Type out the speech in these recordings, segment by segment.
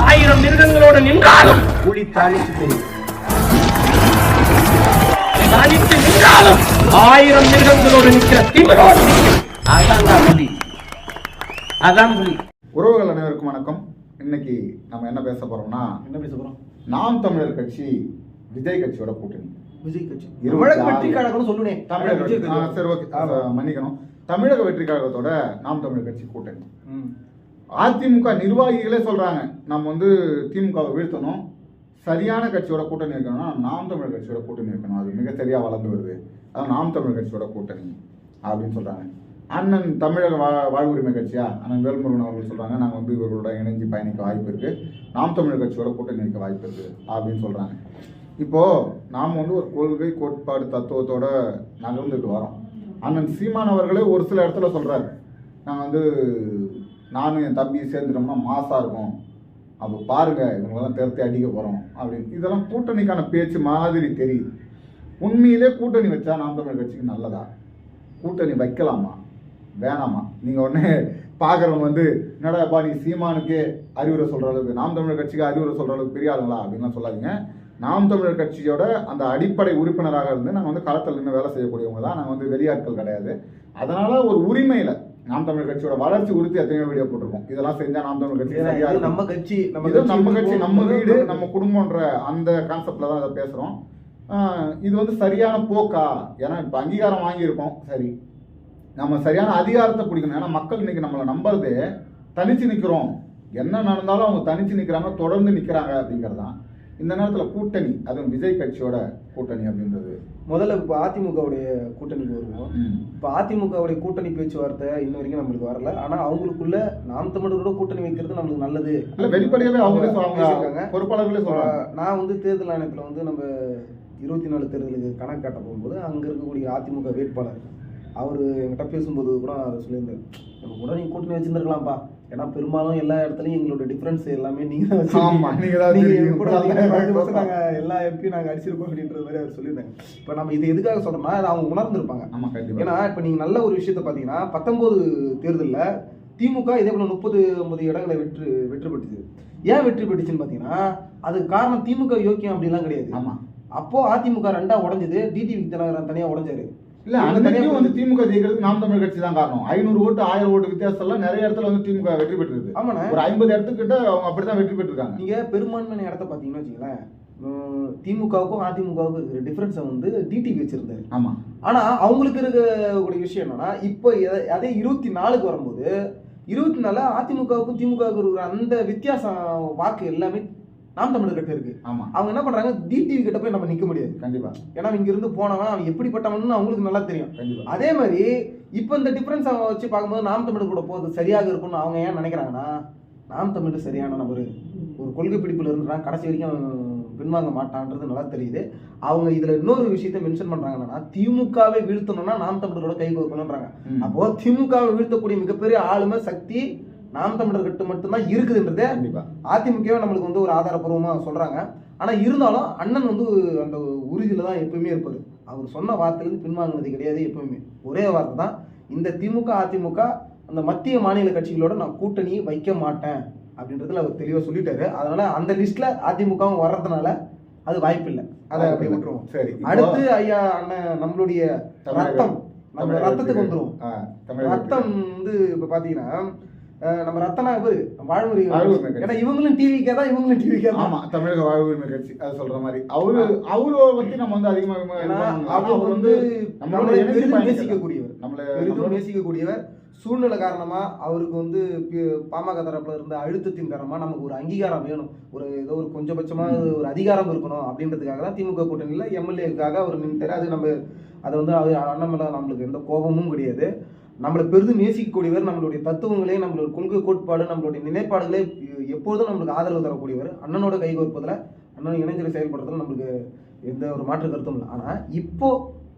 ஆயிரம் மிருகங்களோடு நின்றாலும் புலி தனித்து தெரியும் தனித்து நின்றாலும் ஆயிரம் மிருகங்களோடு நிற்கிற திமிரோடு. அதான் தான் புலி அதான் புலி உறவுகள் அனைவருக்கும் வணக்கம் இன்னைக்கு நம்ம என்ன பேச போறோம்னா என்ன பேச போறோம் நாம் தமிழர் கட்சி விஜய் கட்சியோட கூட்டணி விஜய் கட்சி தமிழக. வெற்றி கழகம்னு சொல்லுனே தமிழக விஜய் வெற்றி- ஆ, கட்சி. சரி ஓகே. மன்னிக்கணும் தமிழக வெற்றி கழகத்தோட நாம் தமிழர் கட்சி கூட்டணி ம். அதிமுக நிர்வாகிகளே சொல்கிறாங்க நம்ம வந்து திமுகவை வீழ்த்தணும். சரியான கட்சியோட கூட்டணி இருக்கணும்னா நாம் தமிழர் கட்சியோட கூட்டணி இருக்கணும். அது மிக சரியாக வளர்ந்து வருது. அதான் நாம் தமிழர் கட்சியோட கூட்டணி அப்படின்னு சொல்கிறாங்க அண்ணன் தமிழக வா வாழ்வுரிமை கட்சியா? அண்ணன் வேல்முருகன் அவர்கள் சொல்கிறாங்க நாங்கள் வந்து இவர்களோட இணைஞ்சு பயணிக்க வாய்ப்பு இருக்குது நாம் தமிழர் கட்சியோட கூட்டணி இருக்க வாய்ப்பு இருக்குது அப்படின்னு சொல்கிறாங்க இப்போ நாம் வந்து ஒரு கொள்கை கோட்பாடு தத்துவத்தோட நகர்ந்துட்டு வரோம். அண்ணன் சீமான் அவர்களே ஒரு சில இடத்துல சொல்கிறாரு நாங்கள் வந்து நானும் என் தம்பியும் சேர்ந்துட்டோம்னா மாசாக இருக்கும். அப்போ பாருங்க இவங்களெல்லாம் திறத்தி அடிக்க போகிறோம் அப்படின்னு. இதெல்லாம் கூட்டணிக்கான பேச்சு மாதிரி தெரியுது. உண்மையிலே கூட்டணி வச்சா நாம் தமிழ் கட்சிக்கு நல்லதா? கூட்டணி வைக்கலாமா? வேணாமா? நீங்கள் உடனே பார்க்குறவங்க வந்து என்னடாப்பா நீ சீமானுக்கே அறிவுரை சொல்கிற அளவுக்கு நாம் தமிழர் கட்சிக்கு அறிவுரை சொல்கிற அளவுக்கு பெரிய ஆளுங்களா? அப்படின்லாம் சொல்லாதீங்க. நாம் தமிழர் கட்சியோட அந்த அடிப்படை உறுப்பினராக இருந்து நாங்கள் வந்து களத்தில் நின்று வேலை செய்யக்கூடியவங்க தான். நாங்கள் வந்து வெளியாட்கள் கிடையாது. அதனால் ஒரு உரிமையில் நாம் தமிழர் கட்சியோட வளர்ச்சி குறித்து எத்தனையோ வீடியோ போட்டிருக்கோம். இதெல்லாம் செஞ்சால் நாம் தமிழர் கட்சி. நம்ம கட்சி இது நம்ம கட்சி. நம்ம வீடு நம்ம குடும்பம்ன்ற அந்த கான்செப்ட்ல தான் இதை பேசுறோம். இது வந்து சரியான போக்கா? ஏன்னா இப்போ அங்கீகாரம் வாங்கியிருக்கோம். சரி. நம்ம சரியான அதிகாரத்தை பிடிக்கணும். ஏன்னா மக்கள் இன்னைக்கு நம்மளை நம்புறதே தனிச்சு நிற்கிறோம் என்ன நடந்தாலும் அவங்க தனிச்சு நிற்கிறாங்க தொடர்ந்து நிற்கிறாங்க அப்படிங்கிறது தான் இந்த நேரத்தில் கூட்டணி அதுவும் விஜய் கட்சியோட கூட்டணி அப்படின்றது. முதல்ல இப்போ அதிமுகவுடைய கூட்டணிக்கு வருவோம். இப்போ அதிமுகவுடைய கூட்டணி பேச்சுவார்த்தை இன்ன வரைக்கும் நம்மளுக்கு வரல. ஆனா அவங்களுக்குள்ள நாம் தமிழரோட கூட்டணி வைக்கிறது நம்மளுக்கு நல்லது. இல்ல வெளிப்படையாவே அவங்களே அவங்க பேசியிருக்காங்க. பொறுப்பாளர்களே ஆஹ் நான் வந்து தேர்தல் ஆணையத்தில் வந்து நம்ம இருபத்தி நாலு தேர்தலுக்கு கணக்கு காட்ட போகும்போது அங்கே இருக்கக்கூடிய அதிமுக வேட்பாளர் அவர் என்கிட்ட பேசும்போது கூட அதை சொல்லியிருந்தாரு. நம்ம கூட நீங்கள் கூட்டணி வச்சிருந்துருக்கலாம்ப்பா. ஏன்னா பெரும்பாலும் எல்லா இடத்துலையும் எங்களோட டிஃப்ரென்ஸ் எல்லாமே நீங்கள் தான் ஆமா, வச்சிருக்கீங்க. நீங்க தான் நீங்க வச்சிருக்கீங்க. எங்க கூட வந்தீங்கன்னா நல்லா குறைஞ்சபட்சம் இருப்பா. நாங்க எல்லா எம்பியும் நாங்கள் அடிச்சிருக்கோம் அப்படின்ற மாதிரி அவர் சொல்லியிருந்தாங்க. இப்போ நம்ம இது எதுக்காக சொல்றோம்னா அதை அவங்க உணர்ந்திருப்பாங்க. ஆமா கண்டிப்பா. ஏன்னா இப்போ நீங்கள் நல்ல ஒரு விஷயத்த பார்த்தீங்கன்னா பத்தொம்போது தேர்தலில் திமுக இதே போல் முப்பது ஐம்பது இடங்களை வெற்றி வெற்றி பெற்றுச்சு ஏன் வெற்றி பெற்றுச்சுன்னு பார்த்தீங்கன்னா அதுக்கு காரணம் திமுக யோக்கியம் அப்படிலாம் கிடையாது. ஆமா. அப்போ அதிமுக ரெண்டா உடஞ்சது டிடிவி தினகரன் தனியாக உடைஞ்சாரு. இல்ல அன்னைக்கும் வந்து திமுக ஜெயிக்கிறதுக்கு நாம் தமிழ் கட்சி தான் காரணம். ஐநூறு ஓட்டு ஆயிரம் ஓட்டு வித்தியாசத்துல நிறைய இடத்துல வந்து திமுக வெற்றி பெற்றிருக்கு. ஆமாண்ணே. ஒரு ஐம்பது இடத்துக்கிட்ட அவங்க அப்படிதான் வெற்றி பெற்றிருக்காங்க. நீங்க பெரும்பான்மையான இடத்த பார்த்தீங்கன்னு வச்சுங்களேன் திமுகவுக்கும் அதிமுகவுக்கும் இருக்கிற டிஃபரன்ஸை வந்து டிடிவி வச்சிருந்தாரு. ஆமா. ஆனா அவங்களுக்கு இருக்கக்கூடிய விஷயம் என்னன்னா இப்போ அதே இருபத்தி நாலுக்கு வரும்போது இருபத்தி நாலு அதிமுகவுக்கும் திமுகவுக்கும் இருக்கிற அந்த வித்தியாசம் வாக்கு எல்லாமே நாம் தமிழர் கிட்ட இருக்கு. ஆமா. அவங்க என்ன பண்றாங்க? டிடிவி கிட்ட போய் நம்ம நிக்க முடியாது. கண்டிப்பா. ஏன்னா இங்க இருந்து போனவன் அவன் எப்படிப்பட்டவன்னு அவங்களுக்கு நல்லா தெரியும். கண்டிப்பா. அதே மாதிரி இப்போ இந்த டிஃபரன்ஸ் அவங்க வச்சு பார்க்கும்போது நாம் தமிழர் கூட போகிறது சரியாக இருக்கும்னு அவங்க ஏன் நினைக்கிறாங்கன்னா நாம் தமிழ் சரியான நபர். ஒரு கொள்கை பிடிப்பில் இருந்தான் கடைசி வரைக்கும் பின்வாங்க மாட்டான்றது நல்லா தெரியுது. அவங்க இதுல இன்னொரு விஷயத்தை மென்ஷன் பண்றாங்க என்னன்னா திமுகவை வீழ்த்தணும்னா நாம் தமிழரோட கை கோர்க்கணுன்றாங்க ம். அப்போ திமுகவை வீழ்த்தக்கூடிய மிகப்பெரிய ஆளுமை சக்தி நாம் தமிழர் கிட்ட மட்டும்தான் இருக்குதுன்றதே அதிமுகவே நம்மளுக்கு வந்து ஒரு ஆதாரப்பூர்வமா சொல்றாங்க. ஆனா இருந்தாலும் அண்ணன் வந்து அந்த உறுதியில தான் எப்பவுமே இருப்பாரு. அவர் சொன்ன வார்த்தையிலிருந்து பின்வாங்கினது கிடையாது எப்பவுமே ஒரே வார்த்தை தான். இந்த திமுக அதிமுக அந்த மத்திய மாநில கட்சிகளோட நான் கூட்டணி வைக்க மாட்டேன் அப்படின்றதுல அவர் தெளிவா சொல்லிட்டாரு. அதனால அந்த லிஸ்ட்ல அதிமுகவும் வர்றதுனால அது வாய்ப்பு இல்லை. அதை அப்படி விட்டுருவோம். சரி அடுத்து ஐயா அண்ணன் நம்மளுடைய ரத்தம். நம்ம ரத்தத்துக்கு தமிழக ரத்தம் வந்து இப்ப பாத்தீங்கன்னா அஹ் நம்ம ரத்தனா இவரு வாழ்வுரிமை. ஏன்னா இவங்களும் டிவிக்கே தான் இவங்களும் டிவிக்கே தான். ஆமா தமிழக வாழ்வு உரிமை கட்சி அது சொல்ற மாதிரி. அவரு அவரை பத்தி நம்ம வந்து அதிகமா விம- ஏன்னா விமர்சனம் பண்ணலாம். அவர் வந்து நம்மளோட. நேசிக்கக்கூடியவர். நம்மள பெரிதும் நம்மளோட- நேசிக்கக்கூடியவர். சூழ்நிலை காரணமா அவருக்கு வந்து பாமக தரப்புல இருந்த அழுத்தத்தின் காரணமா நமக்கு ஒரு அங்கீகாரம் வேணும். ஒரு ஏதோ ஒரு கொஞ்சபட்சமா ஒரு அதிகாரம் இருக்கணும் அப்படின்றதுக்காக தான் திமுக கூட்டணியில எம்எல்ஏக்காக அவர் நின்றாரு அது நம்ம அதை வந்து அவர் அண்ணன் மேல நம்மளுக்கு எந்த கோபமும் கிடையாது. நம்மளை பெரிதும் நேசிக்கக்கூடியவர் நம்மளுடைய தத்துவங்களே நம்மளுடைய கொள்கை கோட்பாடு நம்மளுடைய நிலைப்பாடுகளே எப்பொழுதும் நம்மளுக்கு ஆதரவு தரக்கூடியவர். அண்ணனோட கைகோர்ப்பதில் அண்ணன் இணைஞ்சு செயல்படுறதுல நம்மளுக்கு எந்த ஒரு மாற்று கருத்தும் இல்லை. ஆனா இப்போ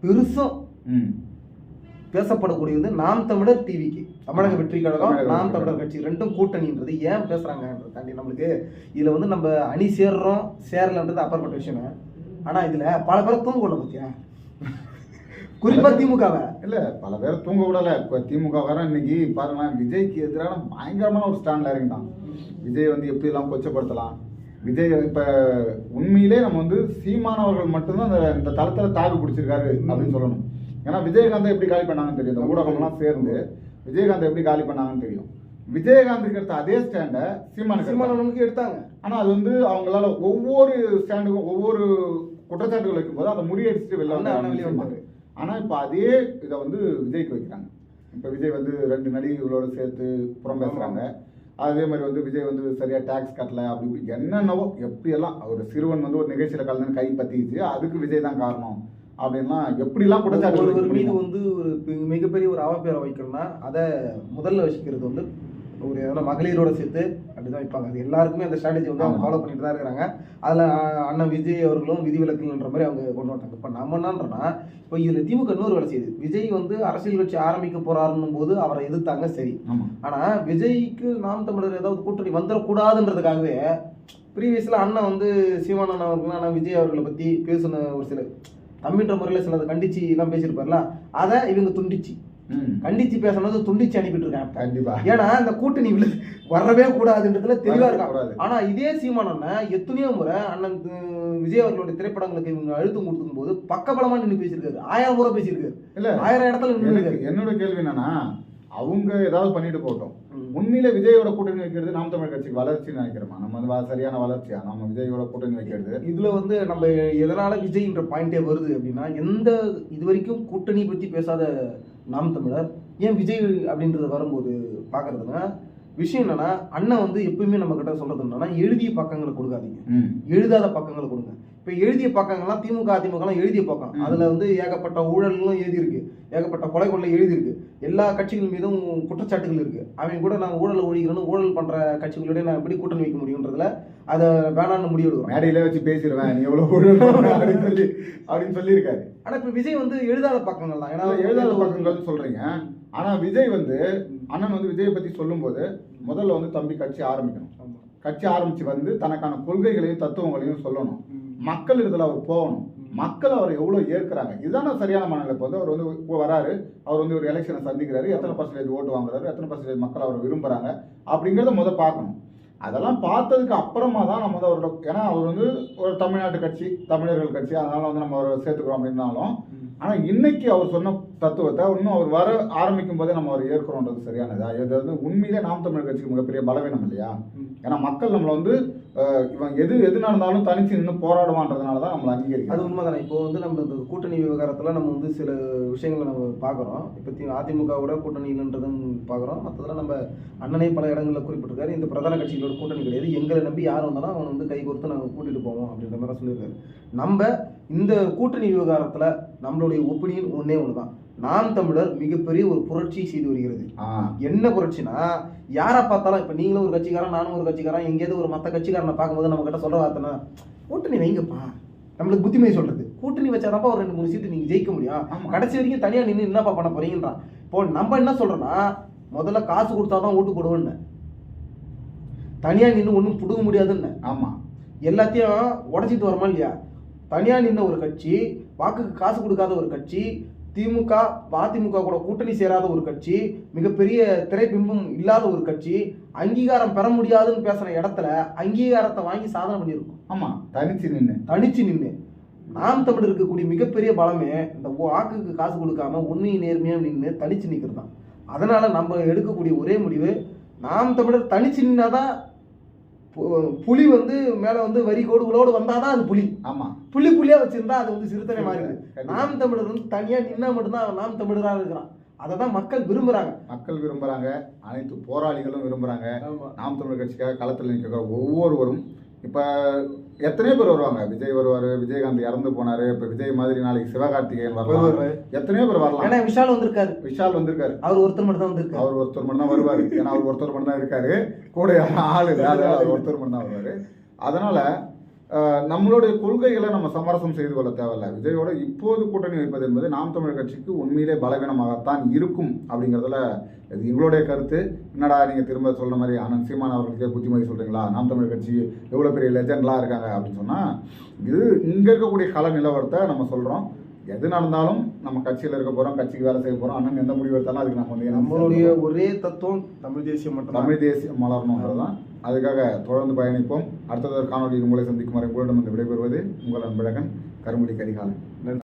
பெருசும். பேசப்படக்கூடியது நாம் தமிழர் டிவிக்கு. தமிழக வெற்றி கழகம் நாம் தமிழர் கட்சி ரெண்டும் கூட்டணின்றது ஏன் பேசுறாங்கன்றது தாண்டி நம்மளுக்கு இதுல வந்து நம்ம அணி சேர்றோம் சேரலன்றது அப்புறப்பட்ட விஷயம். ஆனா இதுல பல பேரை தூங்க கொள்ள பத்தியா? குறிப்பா திமுகவை. இல்ல பல பேர் தூங்க விடல. இப்ப திமுக வர இன்னைக்கு பாருங்களேன் விஜய்க்கு எதிரான பயங்கரமான ஒரு ஸ்டாண்ட்ல இறங்கிட்டான். விஜய் வந்து எப்படி எல்லாம் கொச்சப்படுத்தலாம்? விஜய் இப்ப உண்மையிலே நம்ம வந்து சீமானவர்கள் மட்டும்தான் அந்த இந்த தளத்துல தாக்கு பிடிச்சிருக்காரு அப்படின்னு சொல்லணும். ஏன்னா விஜயகாந்தை எப்படி காலி பண்ணாங்கன்னு தெரியும். இந்த ஊடகம்லாம் சேர்ந்து விஜயகாந்தை எப்படி காலி பண்ணாங்கன்னு தெரியும். விஜயகாந்துக்கு எடுத்த அதே ஸ்டாண்டை எடுத்தாங்க. சீமானவனுக்கு எடுத்தாங்க. ஆனா அது வந்து அவங்களால ஒவ்வொரு ஸ்டாண்டுக்கும் ஒவ்வொரு குற்றச்சாட்டுகள் வைக்கும்போது அதை முறியடிச்சுட்டு வெளில வந்தாங்க வெளிய வந்தாரு. ஆனா இப்ப அதே இதை வந்து விஜய்க்கு வைக்கிறாங்க. இப்ப விஜய் வந்து ரெண்டு நடிகைகளோட சேர்த்து புறம் பேசுறாங்க. அதே மாதிரி வந்து விஜய் வந்து சரியா டாக்ஸ் கட்டல அப்படி இப்படி என்னென்னவோ எப்படியெல்லாம் ஒரு சிறுவன் வந்து ஒரு நிகழ்ச்சியில கலந்து கை பத்திச்சு அதுக்கு விஜய் தான் காரணம். அப்படின்லாம் எப்படிலாம் குற்றச்சாட்டு ஒருவர் மீது வந்து ஒரு மிகப்பெரிய ஒரு அவப்பேரை வைக்கணும்னா அதை முதல்ல வச்சுக்கிறது வந்து ஒரு எதனா மகளிரோட சேர்த்து அப்படிதான் வைப்பாங்க. அது எல்லாருக்குமே அந்த ஸ்ட்ராட்டஜி வந்து அவங்க. ஃபாலோ பண்ணிட்டு தான் இருக்கிறாங்க. அதில் அண்ணன் விஜய் அவர்களும் விதிவிலக்குன்ற மாதிரி அவங்க கொண்டு வந்தாங்க. இப்போ நம்ம என்னன்றோன்னா இப்போ இதில் திமுக இன்னொரு வேலை செய்யுது. விஜய் வந்து அரசியல் கட்சி ஆரம்பிக்க போறாருன்னும் போது அவரை எதிர்த்தாங்க சரி. ஆமா. ஆனா விஜய்க்கு நாம் தமிழர் ஏதாவது கூட்டணி வந்துடக்கூடாதுன்றதுக்காகவே ப்ரீவியஸில் அண்ணன் வந்து சீமான் அண்ணன் அவர்கள் அண்ணன் விஜய் அவர்களை பற்றி பேசின ஒரு சில தம்பின்ற முறையில் சிலதை கண்டிச்சு எல்லாம் பேசியிருப்பார்ல அதை இவங்க துண்டிச்சு. கண்டிச்சு பேசுனது துண்டிச்சு அனுப்பிட்டு இருக்காங்க கண்டிப்பா. ஏன்னா இந்த கூட்டணி விழு வரவே கூடாதுன்றதுல தெளிவா கூடாது. ஆனா இதே சீமான் எத்தனையோ முறை அண்ணன் விஜய் அவர்களுடைய திரைப்படங்களுக்கு இவங்க அழுத்தம் கொடுக்கும் போது பக்கபலமா நின்று பேசியிருக்காரு. ஆயிரம் முறை பேசியிருக்காரு. இல்ல. ஆயிரம் இடத்துல நின்று என்னோட கேள்வி என்னன்னா அவங்க ஏதாவது பண்ணிட்டு போகட்டும். ம். உண்மையில விஜயோட கூட்டணி வைக்கிறது நாம் தமிழ் கட்சிக்கு வளர்ச்சின்னு நினைக்கிறோமா? நம்ம வந்து சரியான வளர்ச்சியா நம்ம விஜயோட கூட்டணி வைக்கிறது. இதுல வந்து நம்ம எதனால விஜய்ன்ற பாயிண்டே வருது அப்படின்னா எந்த இது வரைக்கும் கூட்டணி பத்தி பேசாத நாம் தமிழர் ஏன் விஜய் அப்படின்றது வரும்போது பாக்குறதுன்னா விஷயம் என்னன்னா அண்ணன் வந்து எப்பயுமே நம்ம கிட்ட சொல்றது என்னன்னா எழுதிய பக்கங்களை கொடுக்காதீங்க. எழுதாத பக்கங்களை கொடுங்க. இப்ப எழுதிய பக்கங்கள்லாம் திமுக அதிமுகலாம் எழுதிய பக்கம். அதுல வந்து ஏகப்பட்ட ஊழல்களும் எழுதி இருக்கு ஏகப்பட்ட கொலை கொள்ளை எழுதி இருக்கு எல்லா கட்சிகள் மீதும் குற்றச்சாட்டுகள் இருக்கு. அவங்க கூட நான் ஊழல் ஒழிக்கிறேன்னு ஊழல் பண்ற கட்சிகளோட நான் எப்படி கூட்டணி வைக்க முடியுன்றதுல அதை வேணான்னு முடிவு எடுக்கிறோம் மேடையிலே வச்சு பேசிடுவேன். நீ எவ்வளவு ஊழல் அப்படின்னு சொல்லி அப்படின்னு சொல்லியிருக்காரு. ஆனா இப்ப விஜய் வந்து எழுதாத பக்கங்கள் தான் ஏன்னா எழுதாத பக்கங்கள் சொல்றீங்க. ஆனா விஜய் வந்து அண்ணன் வந்து விஜயை பத்தி சொல்லும்போது முதல்ல வந்து தம்பி கட்சி ஆரம்பிக்கணும். கட்சி ஆரம்பிச்சு வந்து தனக்கான கொள்கைகளையும் தத்துவங்களையும் சொல்லணும். மக்கள் இடத்துல அவர் போகணும். மக்கள் அவரை எவ்வளவு ஏற்கிறாங்க? இதுதானே சரியான மனநிலை. இப்போ வந்து அவர் வந்து இப்போ வராரு. அவர் வந்து ஒரு எலெக்ஷனை சந்திக்கிறாரு. எத்தனை பர்சன்டேஜ் ஓட்டு வாங்குறாரு? எத்தனை பர்சன்டேஜ் மக்கள் அவரை விரும்புறாங்க? அப்படிங்கிறத முத பார்க்கணும். அதெல்லாம் பார்த்ததுக்கு அப்புறமா தான் நம்ம வந்து அவரோட ஏன்னா அவர் வந்து ஒரு தமிழ்நாட்டு கட்சி தமிழர்கள் கட்சி. அதனால வந்து நம்ம அவரை சேர்த்துக்கிறோம் அப்படின்னாலும் ஆனால் இன்னைக்கு அவர் சொன்ன தத்துவத்தை இன்னும் அவர் வர ஆரம்பிக்கும் போதே நம்ம அவர் ஏற்கிறோன்றது சரியானதா? இது வந்து உண்மையிலே நாம் தமிழ் கட்சிக்கு மிகப்பெரிய பலவீனம் இல்லையா? ஏன்னா மக்கள் நம்மளை வந்து இவன் எது எது நடந்தாலும் தனிச்சு நின்று போராடுவான்றதுனால தான் நம்மளை அது உண்மைதானே? இப்போ வந்து நம்ம இந்த கூட்டணி விவகாரத்தில் நம்ம வந்து சில விஷயங்களை நம்ம பார்க்குறோம். இப்போ தி- அதிமுகவோட கூட்டணி இல்லைன்றதும் பார்க்குறோம். மற்றதெல்லாம் நம்ம அண்ணனே பல இடங்களில் குறிப்பிட்டிருக்காரு. இந்த பிரதான கட்சிகளோட கூட்டணி கிடையாது. எங்களை நம்பி யார் வந்தாலும் அவனை வந்து கை கொடுத்து நாங்கள் கூட்டிகிட்டு போவோம் அப்படின்ற மாதிரி சொல்லியிருக்காரு. நம்ம இந்த கூட்டணி விவகாரத்தில் நம்மளோட நம்மளுடைய ஒப்பீனியன் ஒண்ணே ஒன்று தான் நாம் தமிழர் மிகப்பெரிய ஒரு புரட்சி செய்து வருகிறது. என்ன புரட்சினா யாரை பார்த்தாலும் இப்போ நீங்களும் ஒரு கட்சிக்காரன் நானும் ஒரு கட்சிக்காரன் எங்கேயாவது ஒரு மற்ற கட்சிக்காரனை பார்க்கும்போது நம்ம கிட்ட சொல்ற வார்த்தைனா கூட்டணி வைங்கப்பா. நம்மளுக்கு புத்திமதி சொல்றது. கூட்டணி வச்சாதாப்பா ஒரு ரெண்டு மூணு சீட்டு நீங்க ஜெயிக்க முடியும். கடைசி வரைக்கும் தனியா நின்று என்னப்பா பண்ண போறீங்கன்றான் இப்போ நம்ம என்ன சொல்றோம்னா முதல்ல காசு கொடுத்தாதான் ஓட்டு போடுவேன்னு. தனியா நின்று ஒன்றும் புடுங்க முடியாதுன்னு. ஆமா. எல்லாத்தையும் உடச்சிட்டு வரமா இல்லையா? தனியா நின்ன ஒரு கட்சி வாக்குக்கு காசு கொடுக்காத ஒரு கட்சி திமுக அதிமுக கூட கூட்டணி சேராத ஒரு கட்சி மிகப்பெரிய திரைபிம்பம் இல்லாத ஒரு கட்சி அங்கீகாரம் பெற முடியாதுன்னு பேசுற இடத்துல அங்கீகாரத்தை வாங்கி சாதனை பண்ணியிருக்கோம். ஆமா. தனிச்சு நின்று தனிச்சு நின்று நாம் தமிழ் இருக்கக்கூடிய மிகப்பெரிய பலமே இந்த வாக்குக்கு காசு கொடுக்காம உண்மை நேர்மையா நின்று தனிச்சு நிற்கிறது தான் அதனால நம்ம எடுக்கக்கூடிய ஒரே முடிவு நாம் தமிழர் தனிச்சு நின்னாதான் பு- புலி வந்து மேல வந்து வரி கோடுகளோடு வந்தாதான் அது புலி. ஆமா. புள்ளி புள்ளியா வச்சிருந்தா அது வந்து சிறுத்தனை மாறிடுது. நாம் தமிழர் வந்து தனியா நின்னா மட்டும்தான் அவன் நாம் தமிழரா இருக்கிறான். அதை தான் மக்கள் விரும்புறாங்க. மக்கள் விரும்புறாங்க. அனைத்து போராளிகளும் விரும்புறாங்க. நாம் தமிழர் கட்சிக்காக களத்தில் நிற்கிற ஒவ்வொருவரும் இப்போ எத்தனையோ பேர் வருவாங்க. விஜய் வருவார் விஜயகாந்த் இறந்து போனாரு இப்போ விஜய் மாதிரி நாளைக்கு சிவகார்த்திகேயன் வருவாரு. எத்தனையோ பேர் வரலாம். ஏன்னா விஷால் வந்திருக்காரு. விஷால் வந்திருக்காரு. அவர் ஒருத்தர் மட்டும் தான் வந்திருக்காரு. அவர் ஒருத்தர் மட்டும் தான் வருவார். ஏன்னா அவர் ஒருத்தர் மட்டும் தான் இருக்காரு. கூட ஆள் இல்லை ஒருத்தர் மட்டும் தான் வருவார். அதனால நம்மளுடைய கொள்கைகளை நம்ம சமரசம் செய்து கொள்ள தேவையில்ல. விஜயோட இப்போது கூட்டணி வைப்பது என்பது நாம் தமிழர் கட்சிக்கு உண்மையிலே பலவீனமாகத்தான் இருக்கும் அப்படிங்கிறதுல இது எங்களுடைய கருத்து. என்னடா நீங்கள் திரும்ப சொல்கிற மாதிரி ஆனந்த் சீமான் அவர்களுக்கே புத்திமதி சொல்கிறீங்களா நாம் தமிழர் கட்சி எவ்வளோ பெரிய லெஜெண்ட்லாம் இருக்காங்க அப்படின்னு சொன்னால் இது இங்கே இருக்கக்கூடிய கல நிலவரத்தை நம்ம சொல்கிறோம் எது நடந்தாலும் நம்ம கட்சியில் இருக்க போகிறோம் கட்சிக்கு வேலை செய்ய போகிறோம் அண்ணன் எந்த முடிவு எடுத்தாலும் அதுக்கு நம்ம வந்து நம்மளுடைய ஒரே தத்துவம் தமிழ் தேசியம் மட்டும் தமிழ் தேசியம் மலரணுங்கிறது தான். அதுக்காக தொடர்ந்து பயணிப்போம். அடுத்தது ஒரு காணொலியில் உங்களை சந்திக்கும் வரை உங்களிடம் வந்து விடைபெறுவது உங்கள் அன்பழகன் கருமுடி கரிகாலன்.